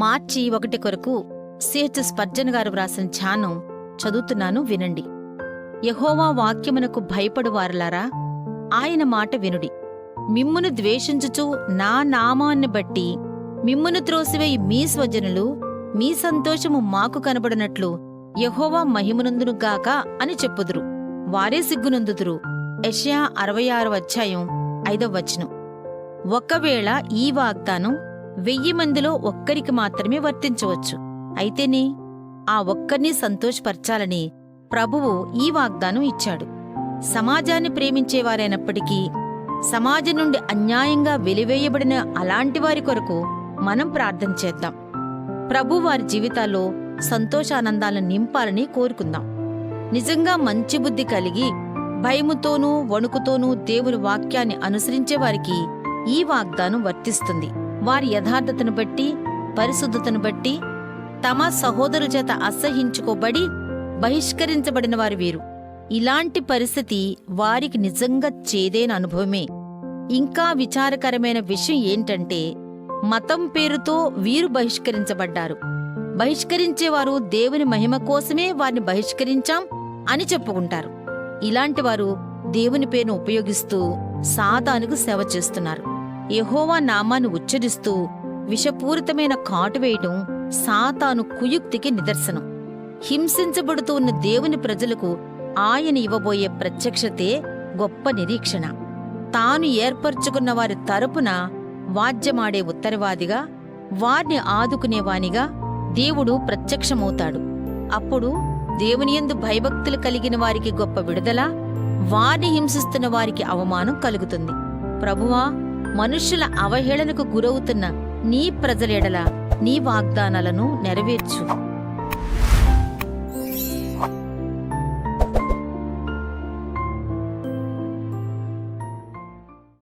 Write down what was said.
మార్చి ఒకటి కొరకు సిహెచ్ఎస్ పర్జన్ గారు వ్రాసిన ధ్యానం చదువుతున్నాను వినండి. యహోవా వాక్యమునకు భయపడువారలారా ఆయన మాట వినుడి. మిమ్మును ద్వేషించుచు నా నామాన్ని బట్టి మిమ్మును త్రోసివేయి మీ స్వజనులు మీ సంతోషము మాకు కనబడినట్లు యహోవా మహిమనందును గాక అని చెప్పుదురు. వారే సిగ్గునందుదురు. యషయా అరవై ఆరు అధ్యాయం ఐదవ వచనం. ఒకవేళ ఈ వాగ్దానం వెయ్యి మందిలో ఒక్కరికి మాత్రమే వర్తించవచ్చు. అయితేనే ఆ ఒక్కరిని సంతోషపరచాలని ప్రభువు ఈ వాగ్దానం ఇచ్చాడు. సమాజాన్ని ప్రేమించేవారైనప్పటికీ సమాజం నుండి అన్యాయంగా వెలివేయబడిన అలాంటి వారి కొరకు మనం ప్రార్థన చేద్దాం. ప్రభు వారి జీవితాల్లో సంతోషానందాలను నింపాలని కోరుకుందాం. నిజంగా మంచి బుద్ధి కలిగి భయముతోనూ వణుకుతోనూ దేవుని వాక్యాన్ని అనుసరించే వారికి ఈ వాగ్దానం వర్తిస్తుంది. వారి యథార్థతను బట్టి పరిశుద్ధతను బట్టి తమ సహోదరు చేత అసహించుకోబడి బహిష్కరించబడిన వారు వీరు. ఇలాంటి పరిస్థితి వారికి నిజంగా చేదైన అనుభవమే. ఇంకా విచారకరమైన విషయం ఏంటంటే మతం పేరుతో వీరు బహిష్కరించబడ్డారు. బహిష్కరించేవారు దేవుని మహిమ కోసమే వారిని బహిష్కరించాం అని చెప్పుకుంటారు. ఇలాంటివారు దేవుని పేరును ఉపయోగిస్తూ సాతానుకు సేవ చేస్తున్నారు. యహోవా నామాన్ని ఉచ్చరిస్తూ విషపూరితమైన కాటు వేయటం సాతాను కుయుక్తికి నిదర్శనం. హింసించబడుతూ ఉన్న దేవుని ప్రజలకు ఆయన ఇవ్వబోయే ప్రత్యక్షతే గొప్ప నిరీక్షణ. తాను ఏర్పరచుకున్న వారి తరపున వాద్యమాడే ఉత్తరవాదిగా వారిని ఆదుకునేవానిగా దేవుడు ప్రత్యక్షమవుతాడు. అప్పుడు దేవునియందు భయభక్తులు కలిగిన వారికి గొప్ప విడుదల వారిని హింసిస్తున్న వారికి అవమానం కలుగుతుంది. ప్రభువా మనుష్యుల అవహేళనకు గురవుతున్న నీ ప్రజలెడల నీ వాగ్దానాలను నెరవేర్చు.